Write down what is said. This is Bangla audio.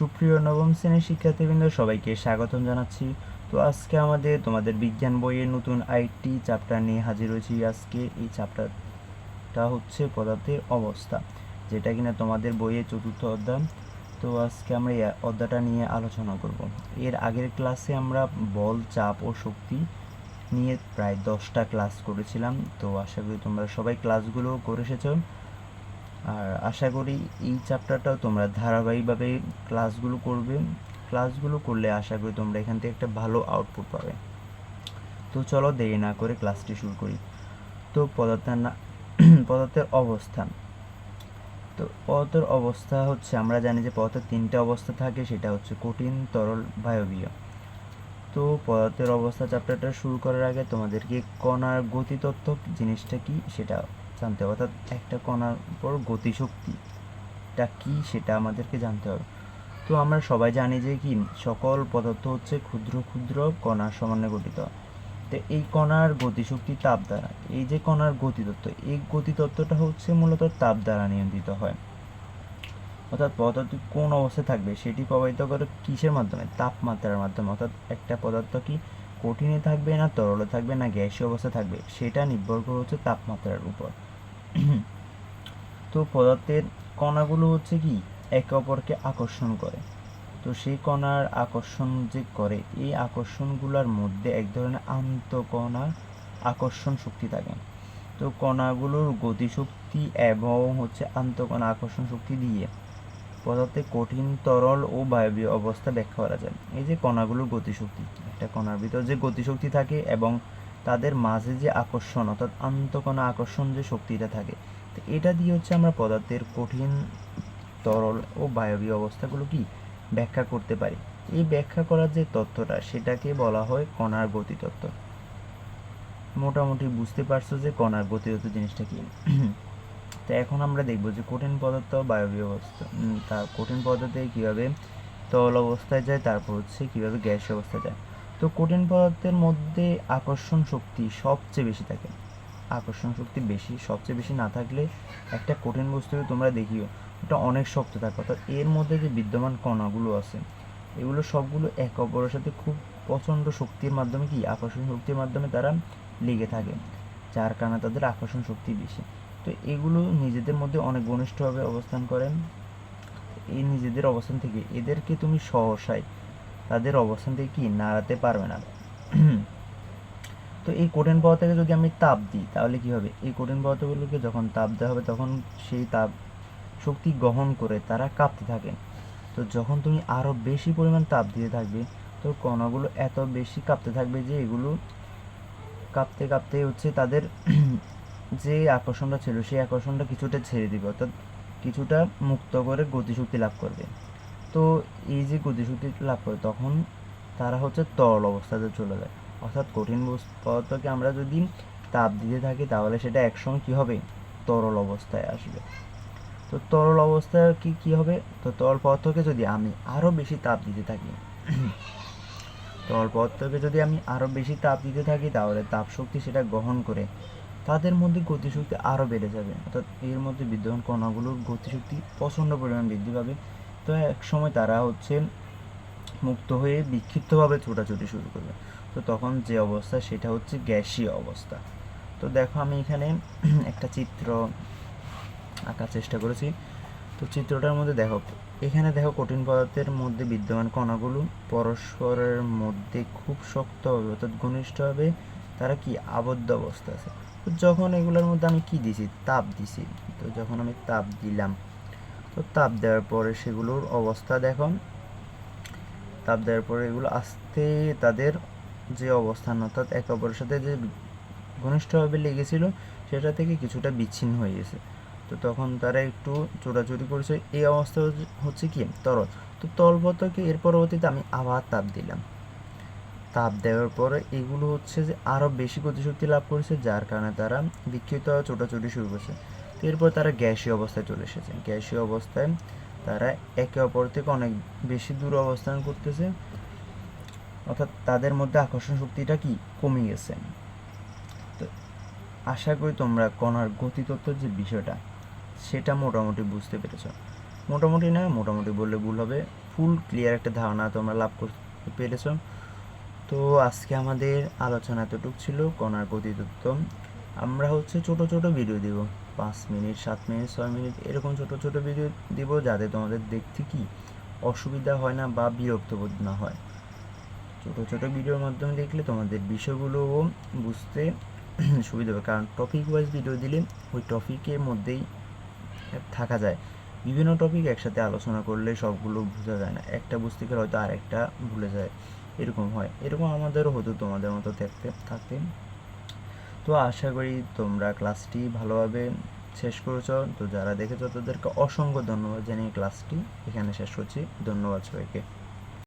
সুপ্রিয় নবম শ্রেণির শিক্ষার্থীবৃন্দ, সবাইকে স্বাগতম জানাচ্ছি। তো আজকে আমাদের তোমাদের বিজ্ঞান বইয়ের নতুন আইটি চ্যাপ্টার নিয়ে হাজির হয়েছি। আজকে এই চ্যাপ্টারটা হচ্ছে পদার্থের অবস্থা, যেটা কিনা তোমাদের বইয়ের চতুর্থ অধ্যায়। তো আজকে আমরা এই অধ্যায়টা নিয়ে আলোচনা করব। এর আগের ক্লাসে আমরা বল, চাপ ও শক্তি নিয়ে প্রায় দশটা ক্লাস করেছিলাম। তো আশা করি তোমরা সবাই ক্লাসগুলো করে এসেছ। আর আশা করি এই চ্যাপ্টারটাও তোমরা ধারাবাহিকভাবে ক্লাসগুলো করবে। ক্লাসগুলো করলে আশা করি তোমরা এখান থেকে একটা ভালো আউটপুট পাবে। তো চলো দেরি না করে ক্লাসটি শুরু করি। তো পদার্থের না পদার্থের অবস্থান। তো পদার্থের অবস্থা হচ্ছে, আমরা জানি যে পদার্থের তিনটে অবস্থা থাকে, সেটা হচ্ছে কঠিন, তরল, বায়বীয়। তো পদার্থের অবস্থা চ্যাপ্টারটা শুরু করার আগে তোমাদেরকে কণার গতিতত্ত্ব জিনিসটা কি, সেটা জানতে হবে। অর্থাৎ একটা কণার উপর গতিশক্তিটা কি সেটা আমাদেরকে জানতে হবে। তো আমরা সবাই জানি যে কি সকল পদার্থ হচ্ছে ক্ষুদ্র ক্ষুদ্র কণার সমন্বয়ে গঠিত। তো এই কণার গতিশক্তি তাপ দ্বারা, এই যে কণার গতিতত্ত্ব, এই গতিতত্ত্বটা হচ্ছে মূলত তাপ দ্বারা নিয়ন্ত্রিত হয়। অর্থাৎ পদার্থ কোন অবস্থায় থাকবে সেটি প্রভাবিত করে কিসের মাধ্যমে? তাপমাত্রার মাধ্যমে। অর্থাৎ একটা পদার্থ কি কঠিনে থাকবে না তরলে থাকবে না গ্যাসীয় অবস্থা থাকবে? সেটা নির্ভর করে হচ্ছে তাপমাত্রার উপর। তো পদার্থের কণাগুলো হচ্ছে কি? একে অপরকে আকর্ষণ করে। তো সেই কণার আকর্ষণ যে করে, এই আকর্ষণগুলোর মধ্যে এক ধরনের আন্তঃকণার আকর্ষণ শক্তি থাকে। তো কণাগুলোর গতিশক্তি এবং হচ্ছে আন্তঃকণা আকর্ষণ শক্তি দিয়ে পদার্থে কঠিন, তরল ও বায়বীয় অবস্থা ব্যাখ্যা করা যায়। এই যে কণাগুলোর গতিশক্তি, একটা কণার ভিতর যে গতিশক্তি থাকে এবং তাদের মাঝে যে আকর্ষণ, অর্থাৎ আন্তঃকণা আকর্ষণ যে শক্তিটা থাকে, তো এটা দিয়ে হচ্ছে আমরা পদার্থের কঠিন তরল ও বায়বীয় অবস্থাগুলো কি? ব্যাখ্যা করতে পারি। এই ব্যাখ্যা করার যে তথ্যটা সেটাকে বলা হয় কণার গতিতত্ত্ব। মোটামুটি বুঝতে পারছ যে কণার গতিতত্ত্ব জিনিসটা কি। তো এখন আমরা দেখব যে কঠিন পদার্থ বায়বীয় অবস্থা তার কঠিন পদার্থে কীভাবে তরল অবস্থায় যায়, তারপর হচ্ছে কীভাবে গ্যাস অবস্থায় যায়। তো কঠিন পদার্থের মধ্যে আকর্ষণ শক্তি সবচেয়ে বেশি থাকে। আকর্ষণ শক্তি বেশি, সবচেয়ে বেশি না থাকলে একটা কঠিন বস্তুকে তোমরা দেখিও, ওটা অনেক শক্ত থাকে। অর্থাৎ এর মধ্যে যে বিদ্যমান কণাগুলো আছে, এগুলো সবগুলো এক অপরের সাথে খুব প্রচণ্ড শক্তির মাধ্যমে কি? আকর্ষণ শক্তির মাধ্যমে তারা লেগে থাকে, যার কারণে তাদের আকর্ষণ শক্তি বেশি। তো এগুলো নিজেদের মধ্যে অনেক ঘনিষ্ঠভাবে অবস্থান করেন এই নিজেদের অবস্থান থেকে এদেরকে তুমি সহসায় তাদের অবস্থান থেকে কি নাড়াতে পারবে না। তো এই কঠিন পদার্থকে যদি আমি তাপ দিই, তাহলে কি হবে? এই কঠিন পদার্থগুলোকে যখন তাপ দেওয়া হবে, তখন সেই তাপ শক্তি গ্রহণ করে তারা কাঁপতে থাকে। তো যখন তুমি আরও বেশি পরিমাণ তাপ দিতে থাকবে, তো কণাগুলো এত বেশি কাঁপতে থাকবে যে এগুলো কাঁপতে কাঁপতে হচ্ছে তাদের যে আকর্ষণটা ছিল, সেই আকর্ষণটা কিছুটা ছেড়ে দিবে, অর্থাৎ কিছুটা মুক্ত করে গতিশক্তি লাভ করবে। তো এই যে গতিশক্তি লাভ করে তখন তারা হচ্ছে তরল অবস্থাতে চলে যায়। অর্থাৎ কঠিন পদার্থকে আমরা যদি তাপ দিতে থাকি তাহলে সেটা একসঙ্গে কী হবে? তরল অবস্থায় আসবে। তো তরল অবস্থায় কি কি হবে? তো তরল পদার্থকে যদি আমি আরও বেশি তাপ দিতে থাকি, তরল পদার্থকে যদি আমি আরও বেশি তাপ দিতে থাকি তাহলে তাপ শক্তি সেটা গ্রহণ করে তাদের মধ্যে গতিশক্তি আরও বেড়ে যাবে। অর্থাৎ এর মধ্যে বিদ্যমান কণাগুলোর গতিশক্তি প্রচণ্ড পরিমাণ বৃদ্ধি পাবে। তো এক সময় তারা হচ্ছে মুক্ত হয়ে বিক্ষিপ্তভাবে ছোটাছুটি শুরু করবে। তো তখন যে অবস্থা সেটা হচ্ছে গ্যাসীয় অবস্থা। তো দেখো আমি এখানে একটা চিত্র আঁকার চেষ্টা করেছি। তো চিত্রটার মধ্যে দেখো, এখানে দেখো কঠিন পদার্থের মধ্যে বিদ্যমান কণাগুলো পরস্পরের মধ্যে খুব শক্তভাবে অর্থাৎ ঘনিষ্ঠভাবে তারা কি আবদ্ধ অবস্থা আছে। তো যখন এগুলোর মধ্যে আমি কি দিছি? তাপ দিছি। তো যখন আমি তাপ দিলাম তো তাপ দেওয়ার পরে সেগুলোর অবস্থা দেখো তাপ দেওয়ার পরে এগুলো আস্তে তাদের যে অবস্থান, অর্থাৎ একে অপরের সাথে যে ঘনিষ্ঠভাবে লেগেছিল, সেটা থেকে কিছুটা বিচ্ছিন্ন হয়ে গেছে। তো তখন তারা একটু চোরাচুরি করেছে। এই অবস্থা হচ্ছে- কি? তরল। তো তলপথকে এর পরবর্তীতে আমি আবার তাপ দিলাম। তাপ দেওয়ার পরে এগুলো হচ্ছে যে আরও বেশি গতিশক্তি লাভ করেছে, যার কারণে তারা বিক্ষিপ্ত ছোটাছুটি শুরু করেছে। এরপর তারা গ্যাসীয় অবস্থায় চলে এসেছে। গ্যাসীয় অবস্থায় তারা একে অপর থেকে অনেক বেশি দূর অবস্থান করতেছে। অর্থাৎ তাদের মধ্যে আকর্ষণ শক্তিটা কি? কমে গেছে। তো আশা করি তোমরা কণার গতিতত্ত্বের যে বিষয়টা, সেটা মোটামুটি বুঝতে পেরেছ। মোটামুটি না, মোটামুটি বললে ভুল হবে। ফুল ক্লিয়ার একটা ধারণা তোমরা লাভ করতে পেরেছ। তো আজকে আমাদের আলোচনা এতটুক ছিল কণার গতিতত্ত্ব। আমরা হচ্ছে ছোট ছোট ভিডিও দিব। পাঁচ মিনিট, সাত মিনিট, ছয় মিনিট এরকম ছোট ছোট ভিডিও দিব যাতে তোমাদের দেখতে কি অসুবিধা হয় না বা বিরক্ত বোধ না হয়। ছোট ছোট ভিডিওর মাধ্যমে দেখলে তোমাদের বিষয়গুলোও বুঝতে সুবিধা হবে। কারণ টপিক ওয়াইজ ভিডিও দিলে ওই টপিকের মধ্যেই থাকা যায়। বিভিন্ন টপিক একসাথে আলোচনা করলে সবগুলো বোঝা যায় না। একটা বুঝতে গেলে হয়তো আরেকটা ভুলে যায়। এরকম হয়। এরকম আমাদেরও হতো তোমাদের মতো থাকতে থাকতে। তো আশা করি তোমরা ক্লাসটি ভালোভাবে শেষ করেছ। তো যারা দেখেছ, তাদেরকে অসংখ্য ধন্যবাদ জানিয়ে ক্লাসটি এখানে শেষ করছি। ধন্যবাদ সবাইকে।